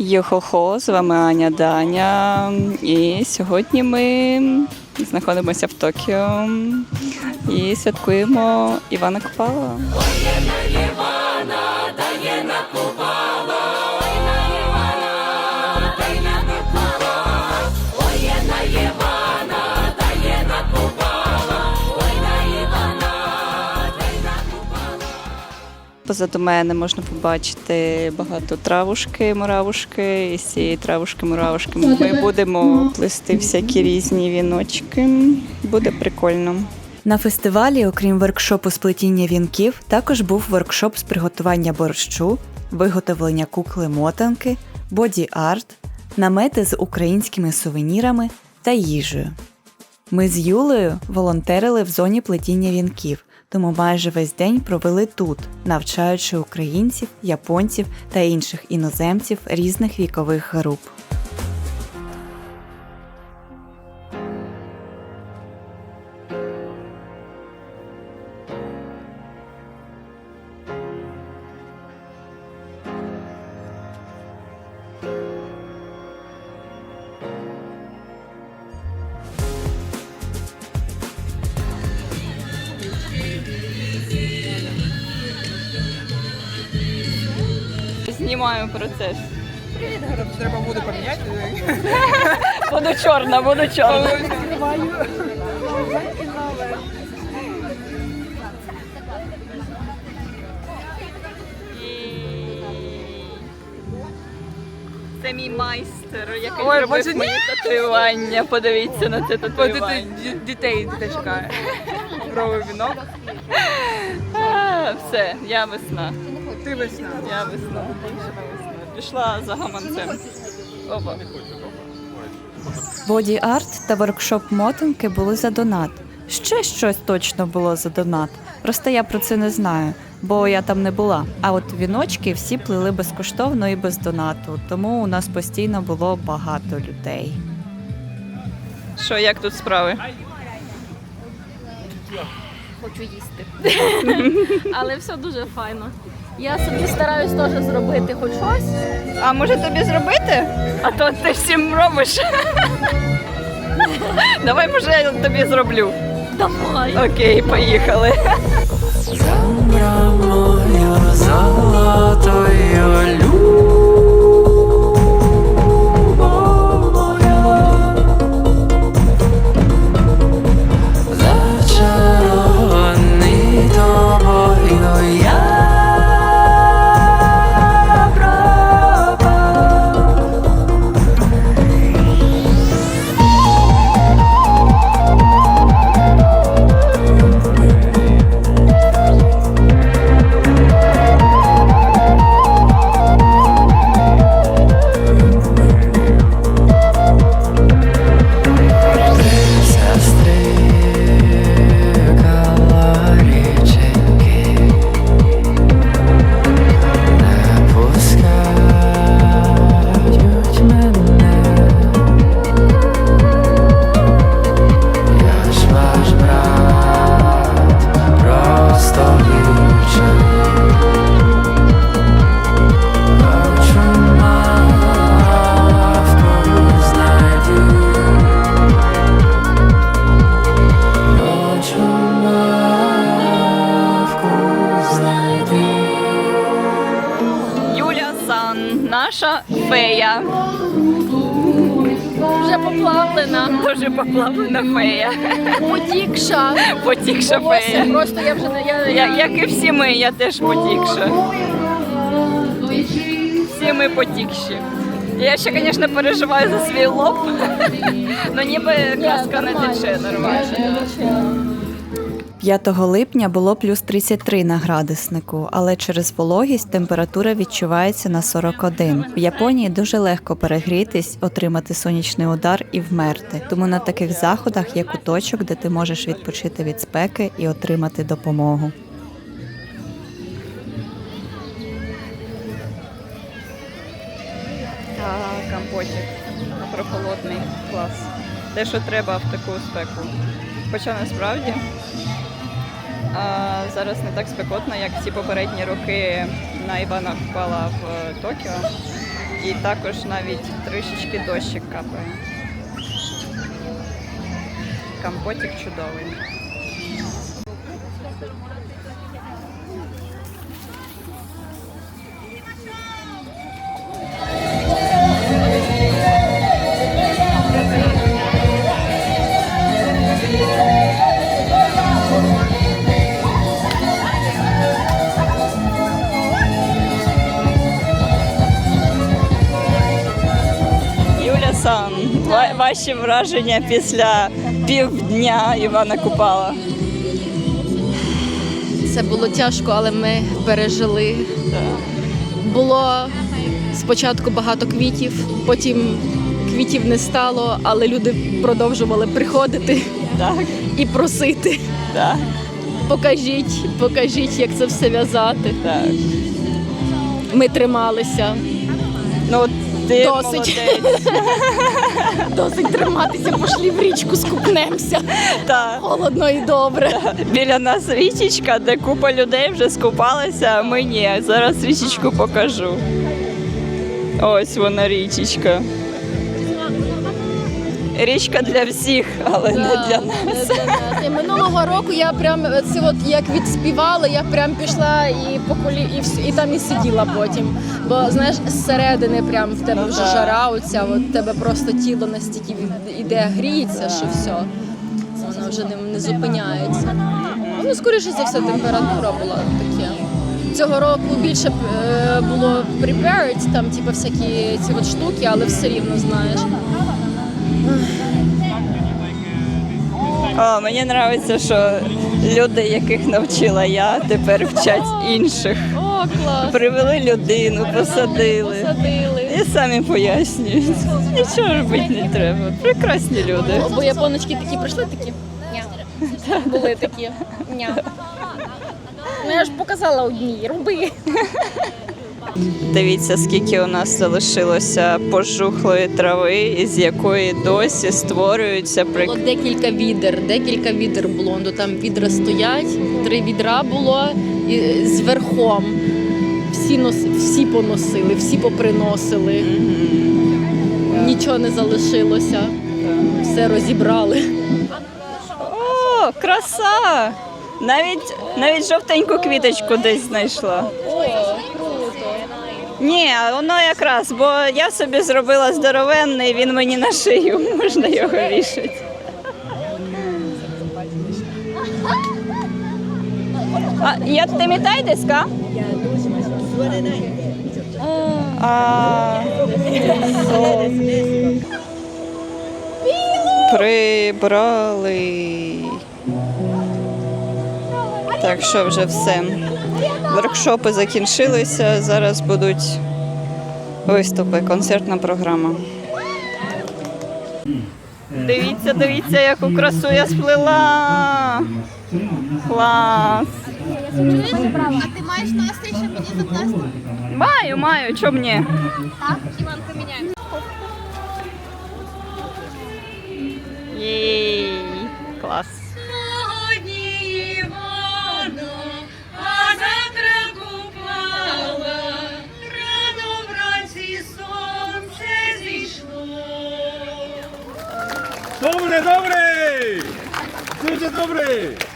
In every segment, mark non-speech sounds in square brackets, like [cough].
Йо-хо-хо, з вами Аня Даня. І сьогодні ми знаходимося в Токіо і святкуємо Івана Купала. Позаду мене можна побачити багато травушки, муравушки. І з цієї травушки, муравушки ми будемо плести всякі різні віночки. Буде прикольно. На фестивалі, окрім воркшопу з плетіння вінків, також був воркшоп з приготування борщу, виготовлення кукли-мотанки, боді-арт, намети з українськими сувенірами та їжею. Ми з Юлею волонтерили в зоні плетіння вінків, тому майже весь день провели тут, навчаючи українців, японців та інших іноземців різних вікових груп. Знімаю процес. Треба буде поміняти. [laughs] Буду чорна, буду чорна. Це мій майстер, який Ой, зробив боже, мені татуювання. Подивіться на це Ось татуювання. тут дітей чекає. Бровий вінок. [laughs] А, Все, я весна. Ти весна. Я весна. Пішла за гаманцем. Опа. Боді-арт та воркшоп мотанки були за донат. Ще щось точно було за донат. Просто я про це не знаю, бо я там не була. А от віночки всі плели безкоштовно і без донату, тому у нас постійно було багато людей. Що, як тут справи? хочу їсти. Але все дуже файно. Я собі стараюсь теж зробити хоч щось. А може тобі зробити? А то ти всім робиш. Давай, може, я тобі зроблю. Давай. Окей, поїхали. Земля моя золотою Потікша фея. Просто я вже не я, Я, як і всі ми, я теж потікша. Всі ми потікші. Я ще, звісно, переживаю за свій лоб, [laughs] але ніби краска не тече нормально. 5 липня було плюс 33 на градуснику, але через вологість температура відчувається на 41. В Японії дуже легко перегрітись, отримати сонячний удар і вмерти. Тому на таких заходах є куточок, де ти можеш відпочити від спеки і отримати допомогу. А. Прохолодний клас. Те, що треба в таку спеку. Хоча насправді зараз не так спекотно, як всі попередні роки на Івана впала в Токіо. і також навіть трішечки дощик капає. Компотик чудовий. Ваші враження після півдня Івана Купала. Це було тяжко, але ми пережили. Було спочатку багато квітів, потім квітів не стало, але люди продовжували приходити Так, і просити. так, Покажіть, покажіть, як це все в'язати. так. Ми трималися. Ну, ти Досить. молодець. Досить триматися, пошли в річку, скупнемося. Та. Холодно і добре. Біля нас річечка, де купа людей вже скупалася, а ми ні. Зараз річечку покажу. Ось вона річечка. Річка для всіх, але не для нас. І Минулого року я прям це от як відспівала, я прям пішла і по колі, і, вс- і там і сиділа потім. Бо знаєш, зсередини прям в тебе вже жара, оця, от в тебе просто тіло настільки від- іде, гріється, що все. Воно вже не, не зупиняється. Ну, скоріше за все, температура була таке. Цього року більше е, було prepared, там типу, всякі ці от штуки, але все рівно знаєш. О, мені подобається, що люди, яких навчила я, тепер вчать інших. О, клас! Привели людину, посадили. Посадили. І самі пояснюють. Нічого робити не треба. Прекрасні люди. Бо японочки такі прийшли такі. Ня. Були такі. Ня. Ну я ж показала одній, роби. Дивіться, скільки у нас залишилося пожухлої трави, із якої досі створюються Було декілька відер, декілька відер було. Ну, там відра стоять, три відра було і з верхом. Всі, нос... всі поносили, всі поприносили. Нічого не залишилося. Все розібрали. О, краса! Навіть навіть жовтеньку квіточку десь знайшла. Ні, воно якраз, бо я собі зробила здоровенний, він мені на шию, можна його вішати. А, я ти мітай диска? Прибрали. Так що вже все. Воркшопи закінчилися. Зараз будуть виступи, концертна програма. Дивіться, дивіться, яку красу я сплила. Клас. А ти маєш настрій, щоб мені заплести? Маю, маю, чому ні? Так, Дуже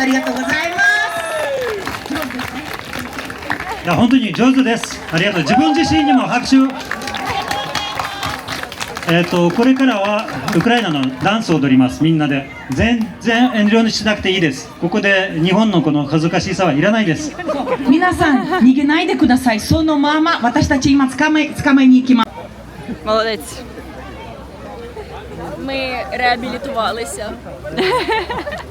ありがとうございますいや本当に上手です。ありがとう。自分自身にも拍手。えっ、とこれからはウクライナのダンスを踊ります。みんなで全然遠慮しなくていいです。ここで日本のこの恥ずかしさはいらないです。皆さん逃げないでくださいそのまま私たち今捕まえ捕まえに行きます Молодець. Ми реабілітувалися [laughs]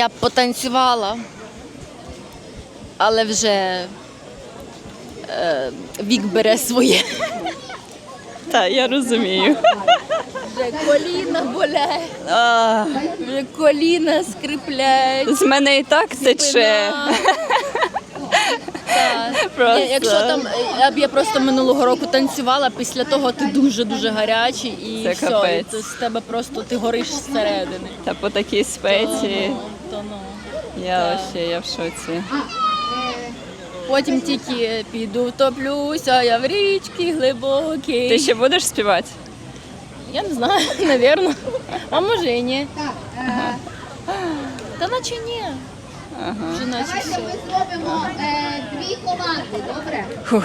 Я б потанцювала, але вже е, вік бере своє. Так, я розумію. Вже коліна болять, А, вже коліна скрипляють. з мене і так тече. спина. Так. Просто. Ні, Якщо там е, я б я просто минулого року танцювала, після того ти дуже дуже гарячий і Це все, капець. і то з тебе просто ти гориш зсередини. Та по такій спеці. Ну, то ну. Я ще я в шоці. Потім тільки піду втоплюся, я в річці глибокій. Ти ще будеш співати? Я не знаю, [laughs] напевно. А може і ні. Та наче ні. Вже наче Давайте все. ми зробимо е, дві команди, добре? Фух.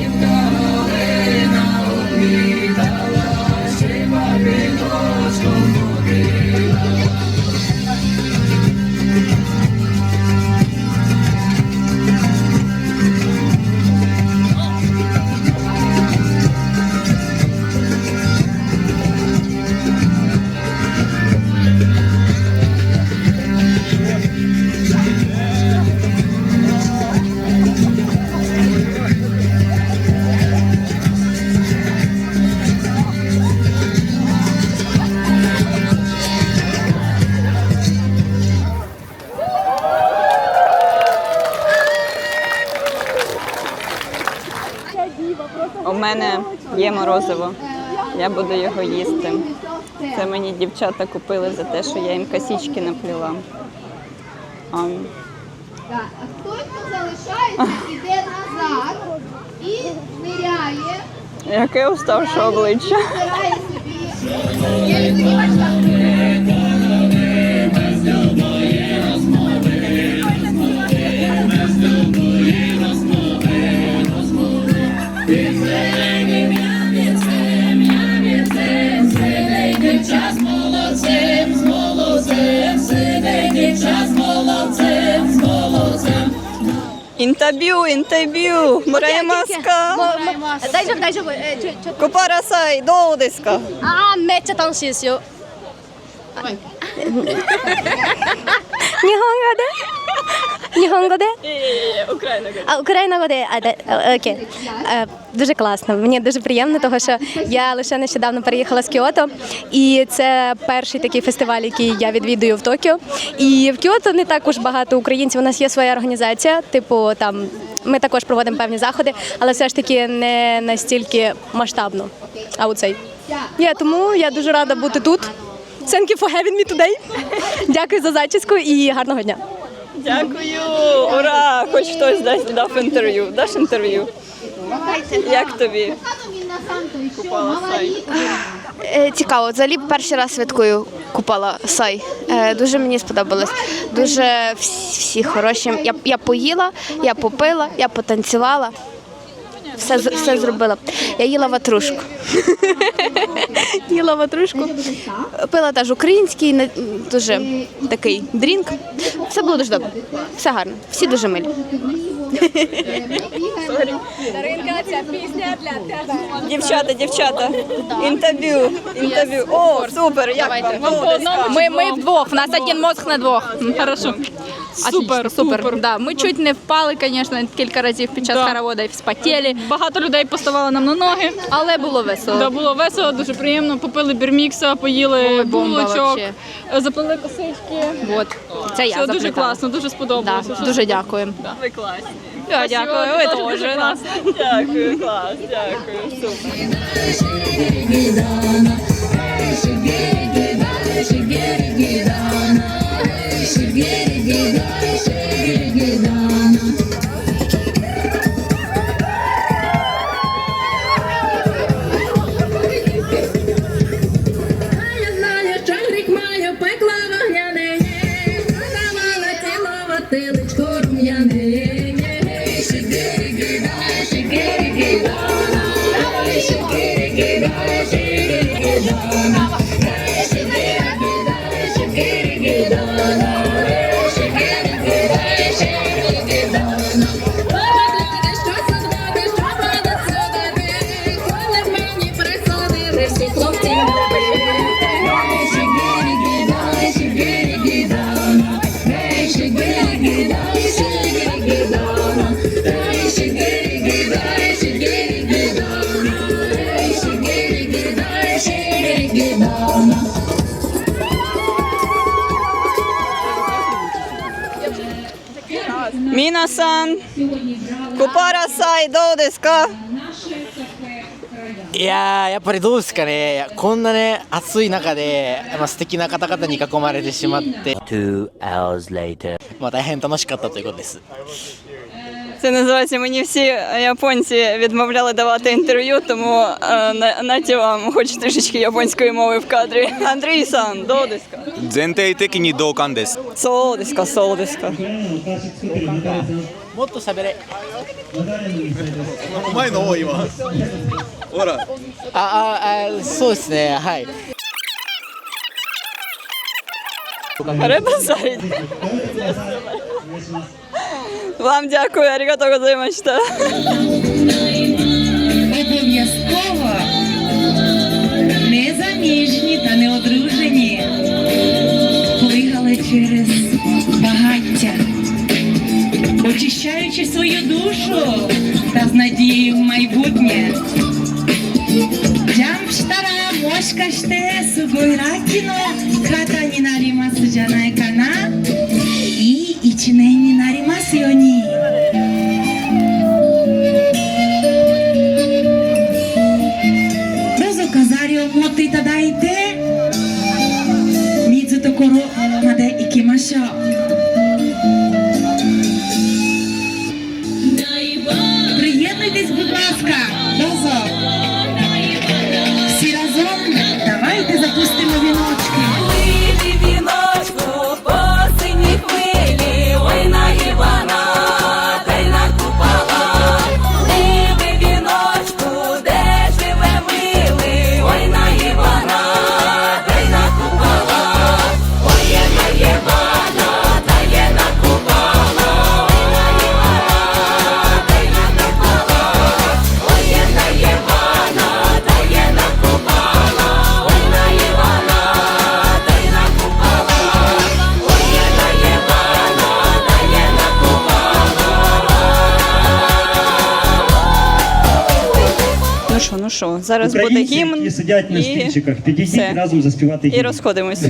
У морозиво. Я буду його їсти. Це мені дівчата купили за те, що я їм косічки напліла. А той, хто залишається, іде назад і ниряє, Яке уставше обличчя. собі. インタビュー、インタビュー、もらえますか。大丈夫、大丈夫、え、ちょ、ちょっと。コパラ祭、どうですか。あ、めっちゃ楽しいですよ。はい。日本語でА, Україна語де? А, де? А, Окей. Е, Дуже класно. Мені дуже приємно, тому що я лише нещодавно переїхала з Кіото, і це перший такий фестиваль, який я відвідую в Токіо. І в Кіото не також багато українців. У нас є своя організація, типу там. Ми також проводимо певні заходи, але все ж таки не настільки масштабно. А у цей. Я, тому я дуже рада бути тут. Thank you for having me today. Дякую за зачіску і гарного дня. Дякую! Ура! Хоч хтось дасть дав інтерв'ю. Даш інтерв'ю? Як тобі? Е, Цікаво, взагалі перший раз святкую купала сай. Е, Дуже мені сподобалось. Дуже всі, всі хороші. Я, я поїла, я попила, я потанцювала. Все, з- все зробила. Я їла ватрушку. [laughs] їла ватрушку. Пила теж український, дуже такий дрінк. Все було дуже добре. Все гарно. Всі дуже милі. Дівчата, дівчата. Інтерв'ю. Інтерв'ю. О, супер! Як вам? Ми, ми вдвох, у нас один мозг на двох. Хорошо. Супер, супер. Да, ми чуть не впали, звісно, кілька разів під час Да. хоровода і вспотіли, Багато людей поставали нам на ноги. але було весело. Да, було весело, дуже приємно. Попили бірмікса, поїли Ой, бомба булочок, вообще. заплели косички. От. Це я Все дуже класно, дуже Да, сподобалося. дуже дякую. Ви класні. Спасибо, Дякую, ви теж дуже теж. класна. Дякую, клас, дякую. Супер. さん、コパラサイどうですか？いややっぱりどうですかね、こんなね、暑い中で、まあ素敵な方々に囲まれてしまって、2 hours later. まあ、大変楽しかったということです。Це називається мені всі японці відмовляли давати інтерв'ю, тому е, на- наті вам хоч трішечки японської мови в кадрі. Андрій сан, до деска. 全体的に同感です。 Сол деска, сол деска. もっと喋れお前の多いわ。ほら。あああそうですねはい Назарі. Вам дякую, арігато гозаймачта. Обов'язково незаміжні та неодружені плигали через багаття, очищаючи свою душу та з надією в майбутнє. Джамштара мошкаште сугойракіно катані на してすごいラッキーの方になりますじゃないかないい一年になりますように。どうぞ飾りを持っていただいて水ところまで行きましょう Приєднуйтесь, будь ласка, що, ну що, зараз буде Українці, гімн які сидять на і стільчиках, підійдіть все. разом заспівати і гімн. розходимось.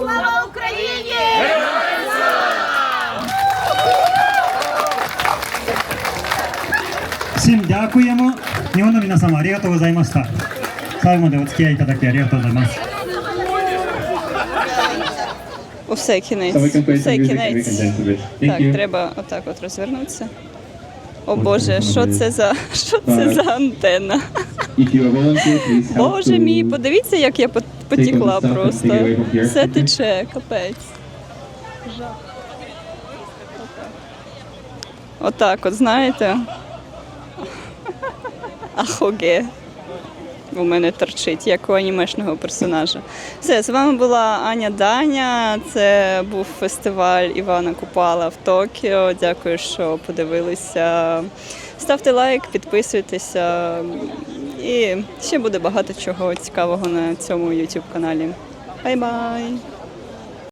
Слава Україні! Всім дякуємо. 日本の皆様ありがとうございました。 最後までお付き合いいただきありがとうございます。 Усе кінець. So we can play some Усе music and we кінець. can dance a bit. Thank Так, you. треба отак от розвернутися. О Боже, що це за що це Alright. за антенна? If you are volunteer, please help Боже to мій, подивіться, як я пот- потекла stuff and просто. take it away from here. Все Okay. тече, капець. Отак, от знаєте. [laughs] Ахоге. У мене торчить, як у анімешного персонажа. Все, з вами була Аня Даня. Це був фестиваль Івана Купала в Токіо. Дякую, що подивилися. Ставте лайк, підписуйтеся. І ще буде багато чого цікавого на цьому YouTube каналі. Бай-бай!